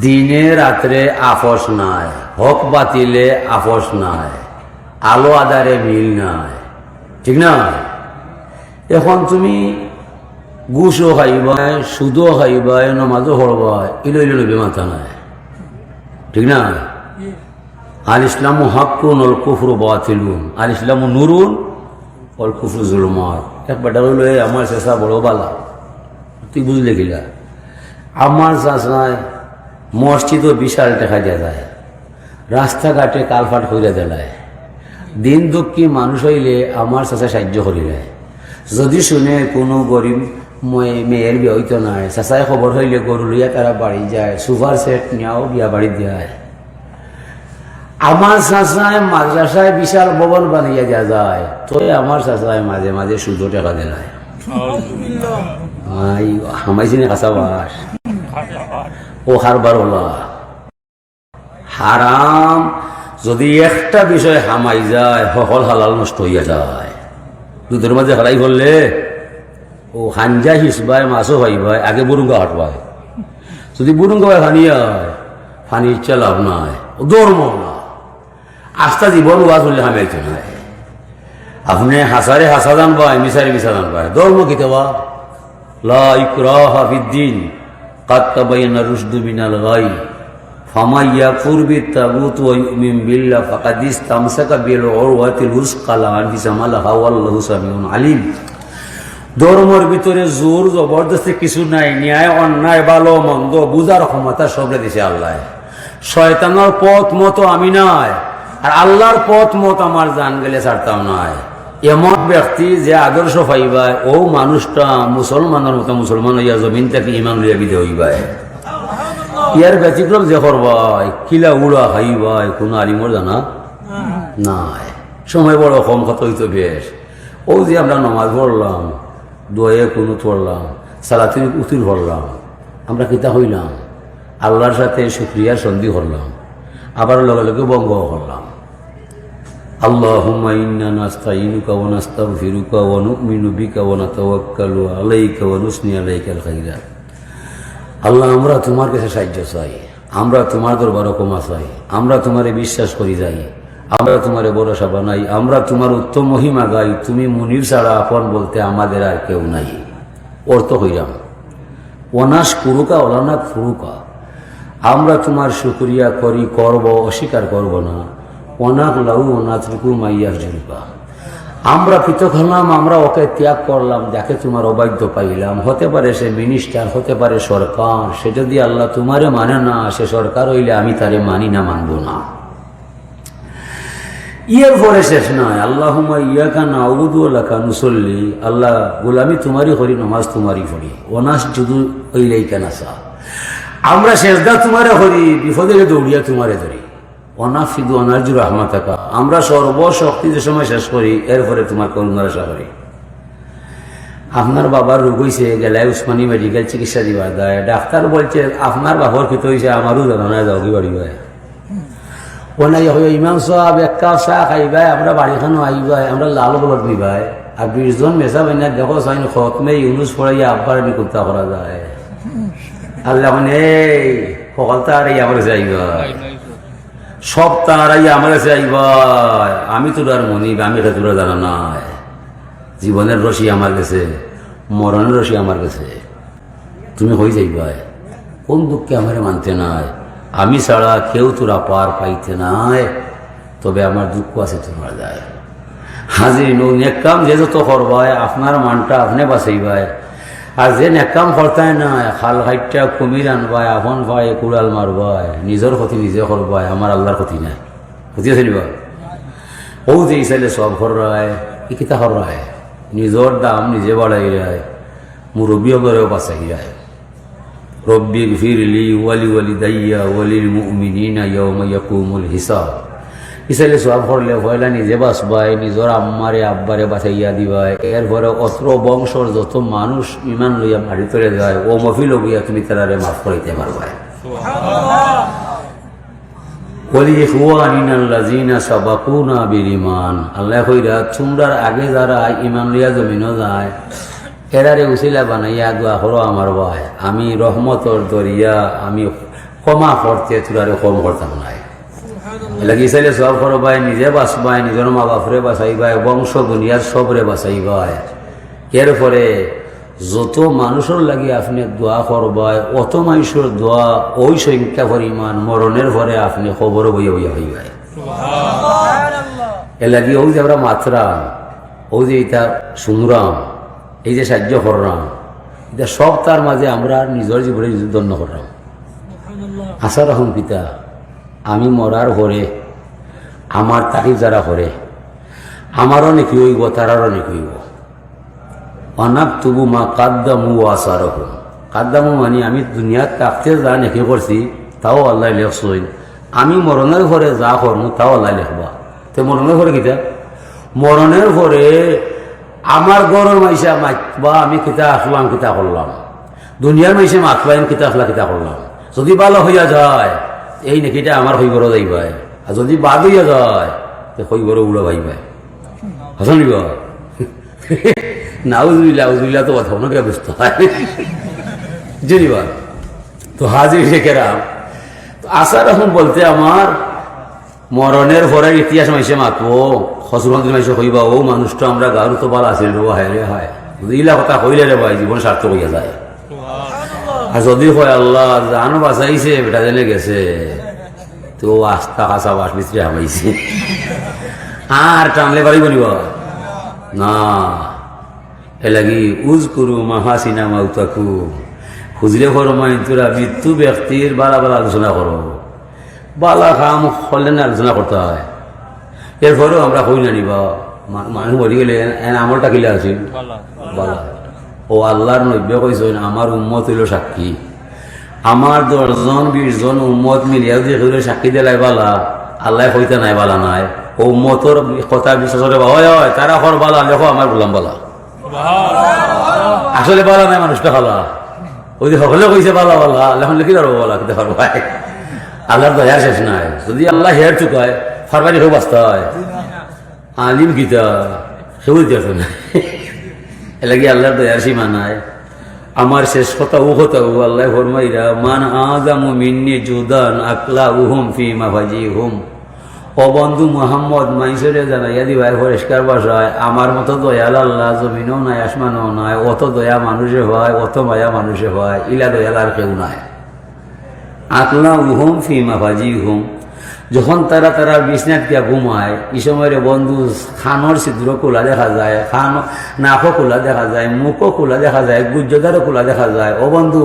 দিনে রাত্রে আপস নাই, হক বাতিলে আপস নাই, আলো আদারে মিল নাই। ঠিক না? এখন তুমি গুসও খাইবাই, সুদও খাইবাই, নমাজও হরবাই ইলো ইলো নবী মাথা নাই। ঠিক না? আল ইসলাম হাক্কুন অল কুফরু বাতিলুন। আল ইসলাম নুরুন অল কুফরু জুলুমাত। এক বেটা হইল এই, আমার চেষ্টা বড় বালা। তুই বুঝলে কিলা? আমার চাষায় মসজিদও বিশাল দেখা দিয়া যায়। রাস্তাঘাটে কালফাট হইলে দেলায়। দিন দুঃখী মানুষ হইলে আমার চাষা সাহায্য করি দেয় যদি শুনে কোনো গরিব মই- মেয়ের বিয়ে হইতো নাই চাচাই খবর হইলে গরু লইয়া তারা বাড়ি যায় সুপার সেট নিয়েও বিয়া বাড়ি দেয়। আমার চাচায় মাদ্রাসায় বিশাল ভবন বানিয়ে দেওয়া যায় তো আমার চাচায় মাঝে মাঝে সুদো টাকা দেয় হামাইছি না কাঁচা বাস। ও হারবার ওলা হারাম যদি একটা বিষয় হামাই যায় সকল হালাল নষ্ট হইয়া যায়। দুধের মাঝে হারাই করলে ও হাঞ্জা হিসবাই মাছও ভাই, আগে বুরুঙ্গা হাঁটবাই যদি বুরুঙ্গা হয় ফানি ইচ্ছা লাভ নাই, ও দৌড় না। আস্থা জীবন ওয়াজ হলে হামাইতে নাই আপনি হাসারে হাসা দান পায় মিসারে মিসা দান পায় ধর্ম কিতাবা লা ইকরাহা ফিদ্দিন আলিম। ধর্মর ভিতরে জোর জবরদস্তি কিছু নাই, ন্যায়, অন্যায়, ভালো, মন্দ বুঝার ক্ষমতা সবরে দিছে আল্লাহ। শয়তানোর পথ মতো আমি নয় আর আল্লাহর পথ মত আমার জান গেলে ছাড়তাম নয় এমন ব্যক্তি যে আদর্শ পাইবায়, ও মানুষটা মুসলমানের মতো মুসলমান হইয়া জমিন থেকে ইমান লইয়া বিদে হইবায়। ইয়ার ব্যতিক্রম যে করবাই কিলা উড়া হাইবাই কোনো আলিমর জানা নাই। সময় বড় কম, কত হইতো বেশ। ও যে আমরা নমাজ পড়লাম, দয়ে কোনো পড়লাম সালাতির উতির পড়লাম, আমরা কিতা হইলাম? আল্লাহর সাথে সুক্রিয়ার সন্ধি করলাম। আবার লগে লগে বঙ্গ করলাম। اللهم إنا نستعينك ونستغفرك ونؤمن بك ونتوكل عليك ونثني عليك الخيرات আল্লাহ আমরা তোমার কাছে সাহায্য চাই আমরা তোমার দরবার ক্ষমা চাই আমরা তোমারে বিশ্বাস করি যাই আমরা তোমারে ভরসা বানাই আমরা তোমার উত্তম মহিমা গাই তুমি মুনির ছাড়া আপন বলতে আমাদের আর কেউ নাই অর্থ হইলাম অনাস কুরুকা অলানা ফুরুকা আমরা তোমার শুক্রিয়া করি করব অস্বীকার করব না আমরা পৃথক হলাম, আমরা ওকে ত্যাগ করলাম যাকে তোমার অবাধ্য পাইলাম। হতে পারে সে মিনিস্টার হতে পারে সরকার, সে যদি আল্লাহ তোমারে মানে না, সে সরকার হইলে আমি তারে মানি না, মানব না। ইয়ের পরে শেষ নয় আল্লাহ ইয়াকা না আউদুল্লাহ নুসল্লি। আল্লাহ গোলামি তোমারই করি, নমাজ তোমারই করি অনাস যদু ওইলাই কেন আমরা শেষদা তোমারে করি, বিপদে দৌড়িয়া তোমারে ধরি। অনাফিদু অনার্জুর রহমা থাকা আমরা সর্বশক্তি যে সময় শেষ করি, এরপরে তোমার করুণার আশা করি। আপনার বাবার রোগ হয়েছে গেলে উসমানী মেডিকেল চিকিৎসা দিবা। দেয় ডাক্তার বলছে, আপনার বাবার ক্ষেত হয়েছে আমারও জানা যাও কি বাড়ি ভাই ওনাই হয়ে ইমাম সাহেব, এক কাপ চাহ খাইবাই, আমরা বাড়িখানো আইবাই, আমরা লাল বলত নিবাই আর বিশজন মেসা বাইনা দেখো, সাইন খতমে ইউনুস পড়াইয়া আব্বার আমি কুত্তা করা যায়। আল্লাহ মানে এই সকল তার এই আমার যাইবাই সব তারাই আমার কাছে আইবাই আমি তোর আর মনিব আমি এটা তোরা জানা নাই। জীবনের রশি আমার কাছে, মরণের রশি আমার কাছে। তুমি হয়ে যাইবাই কোন দুঃখে আমার মানতে নাই? আমি ছাড়া কেউ তোরা পার পাইতে নাই। তবে আমার দুঃখ আছে তোমার যায় হাজির নো কাম যে যত করবাই আপনার মানটা আপনি বাঁচাইবাই আর যে নেকাম করতাই না খাল হাইটটা কুমির আনবাই আপন ভাই কুড়াল মারবাই নিজের ক্ষতি নিজে করবাই আমার আল্লাহর ক্ষতি নাই। ক্ষতি চলিবা ও যে ইসাইলে সব ঘর রায় কি কিতা হর রায় নিজের দাম নিজে বাড়াই রায় মুরব্বী হগরেও বাঁচাই রায় রব্বি ফিরলি ওয়ালি ওয়ালি দাইয়া ওয়ালিল মুমিনিনা ইয়াউমা ইয়াকুমুল হিসাব ইসাইলে সব করলে ভয়লা নিজে বাঁচবাই, নিজের আম্মারে, আব্বারে বাঁচাইয়া দিবাই। এরপরে অত্র বংশর যত মানুষ ইমান লইয়া মারি তরে যায়, ও মফিল গিয়া তুমি তারারে মাফ করাইতে পারবাই। আমি রহমতর দরিয়া, আমি ক্ষমা করতে তোরারে কম করতাম নাই। লাগি চাইলে সব করবাই নিজে বাঁচবাই নিজের মা বাপরে বাঁচাইবাই বংশ বুনিয়াদ সবরে বাঁচাইবাই এর পরে যত মানুষের লাগি আপনি দোয়া করবাই অত মানুষের দোয়া ওই সংখ্যা পরিমাণ মরণের পরে আপনি খবর বইয়া বইয়া হইবাই এ লাগি ওই যে আমরা মাত্রা ওই যে এটা সুংরাম এই যে সাহায্য করলাম এটা সব তার মাঝে আমরা নিজের জীবনে দণ্ড করলাম আশা রহম পিতা আমি মরার পরে আমার তারিফ যারা করে আমারও নাকি হইব, তারারও নাকি হইব। অনাপ তবু মা কাদ্দামু রকম কাদ্দামু মানে আমি দুনিয়াত তাকতে যা নাকি করছি, তাও আল্লাহ লেখছই আমি মরণের পরে যা করমু, তাও আল্লাহ লেখবা। তো মরণের পরে কিতা? মরণের পরে আমার গরর মাইসা মাতবা আমি কিতা আসলাম কিতা করলাম। দুনিয়ার মাইসে মাতবাইন কিতা আসলা কিতা করলাম। যদি ভালো হইয়া যায় এই নাকিটা আমার হইবর যাইবাই আর যদি বাদ হইয়া যায়, তো হইবর উড়ো ভাইবাই হাসনিব নাউজুবিল্লা উজুবিল্লা তো কথা অনেক ব্যস্ত হয়। জুনিবা তো হাজির শেখেরাম তো আশা রকম বলতে আমার মরণের পরে ইতিহাস মাইসে মাতবো হসরমন্ত্রী মাইসে হইবা ও মানুষটা আমরা গারু তো ভালো আছিল রে হায় রে হায়। ইলা কথা হইলে রে ভাই জীবন সার্থক হইয়া যায়। আর যদি হয় আল্লাহ জানো বাঁচাইছে বেটা জেনে গেছে। তো আস্তা কাঁচা বাস মিস্ত্রি হামাইছে। আর টানলে পারি বলিব না। এ লাগি উজ করু মাহাসিনা মাউতাকু। খুঁজলে ফরমাই তোরা মৃত্যু ব্যক্তির বালা বালা আলোচনা করো বালা খাম করলে না আলোচনা করতে হয়? এরপরেও আমরা কই না নিবা মানুষ মরি গেলে এন আমলটা কিলে আছিল। বালা। ও আল্লাহর নব্য কইছেন আমার উম্মত হইল সাক্ষী। আমার দশজন বিশ জন উম্মত মিলিয়া যে হইলে সাক্ষী দিলাই বালা আল্লাহ কইতে নাই বালা নাই। ও উম্মতর কথা বিশ্বাসরে হয় হয় তারা হর বালা লেখো আমার বললাম বালা। আসলে বালা নাই মানুষটা খালা ওই যে সকলে কইছে বালা বালা এখন লিখি আর বালা কিন্তু পারব আল্লাহর দয়ার শেষ নাই। যদি আল্লাহ হেয়ার চুকায় ফারবারি হোক বাঁচতে হয়। আলিম গীতা সেও দিতে না। এলাকি আল্লাহর দয়ার সীমা নাই আমার শেষ কথা কথা আল্লাহ ফরমাইরা মান আজামু মিন্নি জুদান আকলা উহুম ফি মাফাজি হুম ও বন্ধু মোহাম্মদ, মাইসরে জানাইয়া দিবাই পরিষ্কার বাসায় আমার মতো দয়াল আল্লাহ, জমিনও নাই, আসমানও নাই, অত দয়া মানুষে হয়, অত মায়া মানুষে হয়, ইলা দয়াল আর কেউ নাই। আকলা উহুম ফি মাফাজি হুম যখন তারা তারা বিছনাত গিয়া ঘুমায় এই সময়ের বন্ধু খানোর ছিদ্র খোলা দেখা যায় খান নাকও খোলা দেখা যায় মুখও খোলা দেখা যায় গুজ্জদারও খোলা দেখা যায়। ও বন্ধু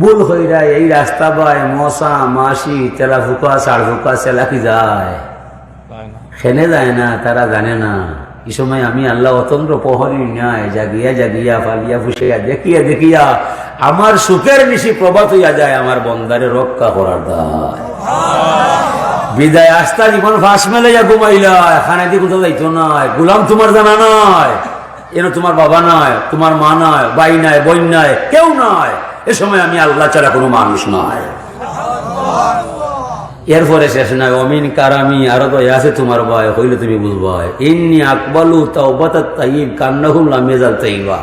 ভুল হইরা এই রাস্তা বাই মশা মাসি তেলা ফুকা সার ফুকা সেলাকি যায়। খেনে যায় না তারা জানে না। এই সময় আমি আল্লাহ অতন্ত্র প্রহরী নাই জাগিয়া জাগিয়া ফালিয়া ফুসিয়া দেখিয়া দেখিয়া আমার সুখের নিশি প্রভাত হইয়া যায় আমার বন্দারে রক্ষা করার দায় বিদায় আস্তা জীবন ফাঁস মেলে যা ঘুমাইলা খানা কোথাও যাইতো নয় গুলাম তোমার জানা নয় এন তোমার বাবা নয় তোমার মা নয় বাই নাই, বোন নয় কেউ নয় এ সময় আমি আল্লাহ ছাড়া কোনো মানুষ নয় এরপরে শেষ নয় অমিন কারামি, আরও তো আছে তোমার ভয় হইলে তুমি বুঝবা ইন্নি আকবালু তাওবাত তাইব কান্নাহুম লামিয়াজাল তাইবা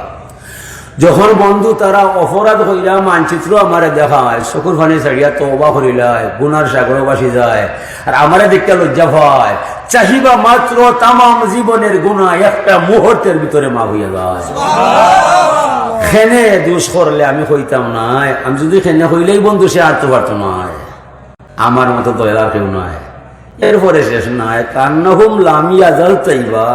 যখন বন্ধু তারা অপরাধ হইলা মানচিত্র আমারে দেখায় চকুর ফানি ছাড়িয়া তবা করিলায় গুনার সাগর বাসি যায় আর আমারে দেখতে লজ্জা ভয় চাহিবা মাত্র তামাম জীবনের গুণা একটা মুহূর্তের ভিতরে মা হইয়া যায়। খেনে দোষ করলে আমি হইতাম নাই আমি যদি খেনে হইলেই বন্ধু সে আর তো পারতো নয় আমার মতো দয়ার কেউ নয় এরপরে শেষ নয় কান্নহুম লামিয়া জাল চাইবা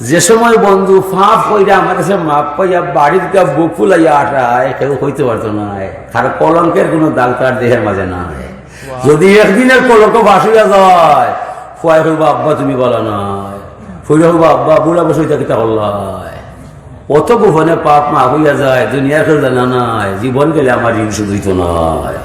যে সময় বন্ধু ফাঁপ হইয়া আমার কাছে মাপ পাইয়া বাড়ির কা বুক ফুলাইয়া আটায় কেউ হইতে পারতো না তার কলঙ্কের কোনো দাগ তার দেহের মাঝে নাই যদি একদিনের কলঙ্ক ভাসিয়া যায় ফুয়াই হইব আব্বা তুমি বলা নয় ফুইরা হইব আব্বা বুড়া বসে কিতা করলাই অত গোপনে পাপ মা হইয়া যায় দুনিয়ার কেউ জানা নাই জীবন গেলে আমার ঋণ শুধুই তো নয়